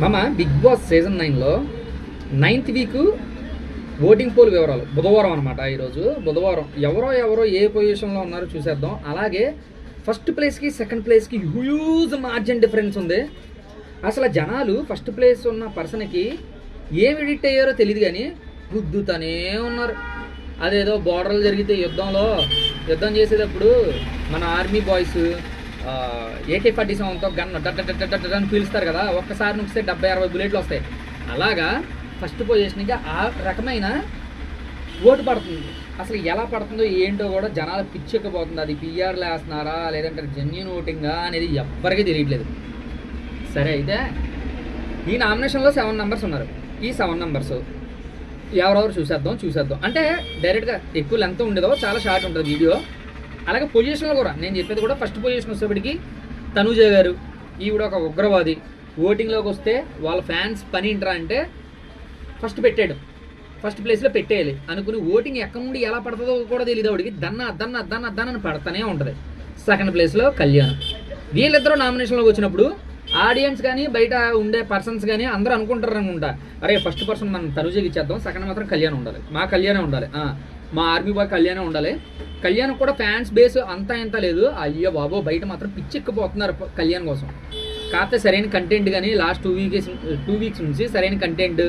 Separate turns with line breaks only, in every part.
మామ big boss season నైన్లో ninth week voting poll వివరాలు. బుధవారం అనమాట ఈరోజు. బుధవారం. ఎవరో ఎవరో ఏ పొజిషన్లో ఉన్నారో చూసేద్దాం. అలాగే ఫస్ట్ ప్లేస్కి సెకండ్ ప్లేస్కి హ్యూజ్ మార్జిన్ డిఫరెన్స్ ఉంది. అసలు జనాలు ఫస్ట్ ప్లేస్ ఉన్న పర్సన్కి ఏం ఎడిట్ అయ్యారో తెలియదు కానీ గుద్దుతూనే ఉన్నారు. అదేదో బోర్డర్లు జరిగితే యుద్ధంలో యుద్ధం చేసేటప్పుడు మన ఆర్మీ బాయ్స్ ఏకే ఫార్టీ సెవెన్తో గన్ అని పీలుస్తారు కదా ఒక్కసారి నొక్కితే డెబ్బై అరవై బుల్లెట్లు వస్తాయి. అలాగా ఫస్ట్ పొజిషన్కి ఆ రకమైన ఓటు పడుతుంది. అసలు ఎలా పడుతుందో ఏంటో కూడా జనాలు పిచ్చెక్కపోతుంది. అది పిఆర్లు వేస్తున్నారా లేదంటే జెన్యున్ ఓటింగా అనేది ఎవ్వరికీ తెలియట్లేదు. సరే అయితే ఈ నామినేషన్లో సెవెన్ నెంబర్స్ ఉన్నారు. ఈ సెవెన్ నెంబర్స్ ఎవరెవరు చూసేద్దాం చూసేద్దాం. అంటే డైరెక్ట్గా ఎక్కువ లెంత్ ఉండదో చాలా షార్ట్ ఉంటుంది వీడియో అలాగే పొజిషన్లో కూడా నేను చెప్పేది కూడా ఫస్ట్ పొజిషన్ వచ్చేప్పటికి తనుజ గారు. ఈవిడ ఒక ఉగ్రవాది. ఓటింగ్లోకి వస్తే వాళ్ళ ఫ్యాన్స్ పని ఏంట్రా అంటే ఫస్ట్ పెట్టాడు. ఫస్ట్ ప్లేస్లో పెట్టేయాలి. అనుకుని ఓటింగ్ ఎక్కడి నుండి ఎలా పడుతుందో కూడా తెలియదు ఆవిడికి. దన్న దన్న దన్న దన్న పడతానే ఉంటుంది. సెకండ్ ప్లేస్లో కళ్యాణ్. వీళ్ళిద్దరూ నామినేషన్లోకి వచ్చినప్పుడు ఆడియన్స్ కానీ బయట ఉండే పర్సన్స్ కానీ అందరూ అనుకుంటారు అనుకుంటా అరే ఫస్ట్ పర్సన్ మనం తనుజకి ఇచ్చేద్దాం. సెకండ్ మాత్రం కళ్యాణ్ ఉండాలి. మా కళ్యాణే ఉండాలి. మా ఆర్మీ బాయ్ కళ్యాణం ఉండాలి. కళ్యాణ్ కూడా ఫ్యాన్స్ బేస్ అంతా ఎంత లేదు. అయ్యో బాబో బయట మాత్రం పిచ్చెక్కిపోతున్నారు కళ్యాణ్ కోసం. కాకపోతే సరైన కంటెంట్ కానీ last two weeks two weeks నుంచి సరైన కంటెంట్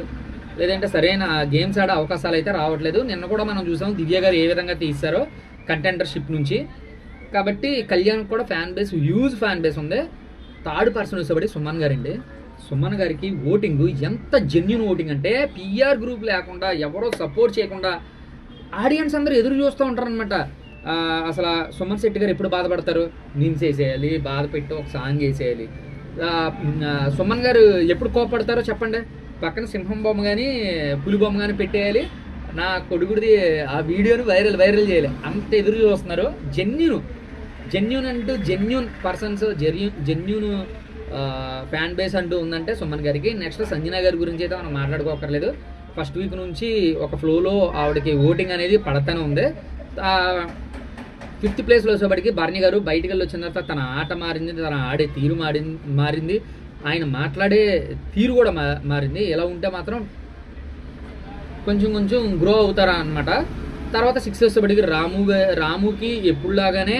లేదంటే సరైన గేమ్స్ ఆడే అవకాశాలు అయితే రావట్లేదు. నిన్న కూడా మనం చూసాం దివ్య గారు ఏ విధంగా తీస్తారో కంటెంటర్షిప్ నుంచి. కాబట్టి కళ్యాణ్ కూడా fan base huge fan base ఉంది. థర్డ్ పర్సన్ వచ్చేబడి సుమన్ గారండి. సుమన్ గారికి ఓటింగ్ ఎంత జెన్యున్ ఓటింగ్ అంటే పిఆర్ గ్రూప్ లేకుండా ఎవరో సపోర్ట్ చేయకుండా ఆడియన్స్ అందరూ ఎదురు చూస్తూ ఉంటారు అనమాట అసలు సుమన్ శెట్టి గారు ఎప్పుడు బాధపడతారు? మీమ్స్ వేసేయాలి బాధ పెట్టి ఒక సాంగ్ వేసేయాలి. సుమన్ గారు ఎప్పుడు కోపడతారో చెప్పండి. పక్కన సింహం బొమ్మ కానీ పులి బొమ్మ కానీ పెట్టేయాలి. నా కొడుకుడిది ఆ వీడియోని వైరల్ వైరల్ చేయాలి. అంత ఎదురు చూస్తున్నారు. జెన్యున్ జెన్యున్ అంటూ genuine persons genuine genuine fan base అంటూ ఉందంటే సుమన్ గారికి. నెక్స్ట్ సంజన గారి గురించి అయితే మనం మాట్లాడుకోకర్లేదు ఫస్ట్ వీక్ నుంచి ఒక ఫ్లోలో ఆవిడకి ఓటింగ్ అనేది పడతానే ఉంది. ఫిఫ్త్ ప్లేస్లో వచ్చేప్పటికి బర్ణి గారు బయటికి వెళ్ళి వచ్చిన తర్వాత తన ఆట మారింది తన ఆడే తీరు మారింది మారింది. ఆయన మాట్లాడే తీరు కూడా మా మారింది. ఎలా ఉంటే మాత్రం కొంచెం కొంచెం గ్రో అవుతారా అనమాట తర్వాత సిక్స్ వచ్చేప్పటికి రాము రాముకి ఎప్పుడులాగానే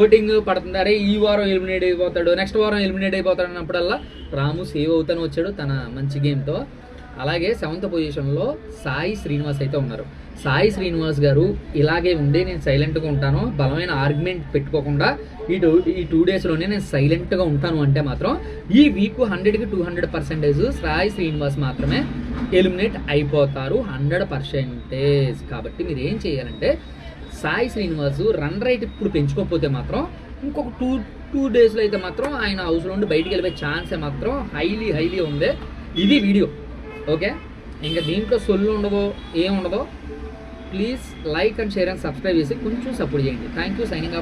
ఓటింగ్ పడుతుందరే ఈ వారం ఎలిమినేట్ అయిపోతాడు నెక్స్ట్ వారం ఎలిమినేట్ అయిపోతాడు అన్నప్పుడల్లా రాము సేవ్ అవుతాను వచ్చాడు తన మంచి గేమ్తో అలాగే సెవెంత్ పొజిషన్లో సాయి శ్రీనివాస్ అయితే ఉన్నారు. సాయి శ్రీనివాస్ గారు ఇలాగే ఉండి నేను సైలెంట్గా ఉంటాను బలమైన ఆర్గ్యుమెంట్ పెట్టుకోకుండా ఈ టూ ఈ టూ డేస్లోనే నేను సైలెంట్గా ఉంటాను అంటే మాత్రం ఈ వీక్ హండ్రెడ్కి two hundred percentage Sai Srinivas మాత్రమే ఎలిమినేట్ అయిపోతారు హండ్రెడ్ పర్సెంటేజ్. కాబట్టి మీరు ఏం చేయాలంటే సాయి శ్రీనివాస్ రన్ రేట్ ఇప్పుడు పెంచుకోకపోతే మాత్రం ఇంకొక టూ టూ డేస్లో అయితే మాత్రం ఆయన హౌస్లో ఉండి బయటికి వెళ్ళిపోయే ఛాన్సే మాత్రం హైలీ హైలీ ఉంది. ఇది వీడియో. ఓకే? ఇంకా దీంట్లో సొల్లు ఉండదో ఏం ఉండదో please like and share and subscribe చేసి కొంచెం సపోర్ట్ చేయండి. Thank you signing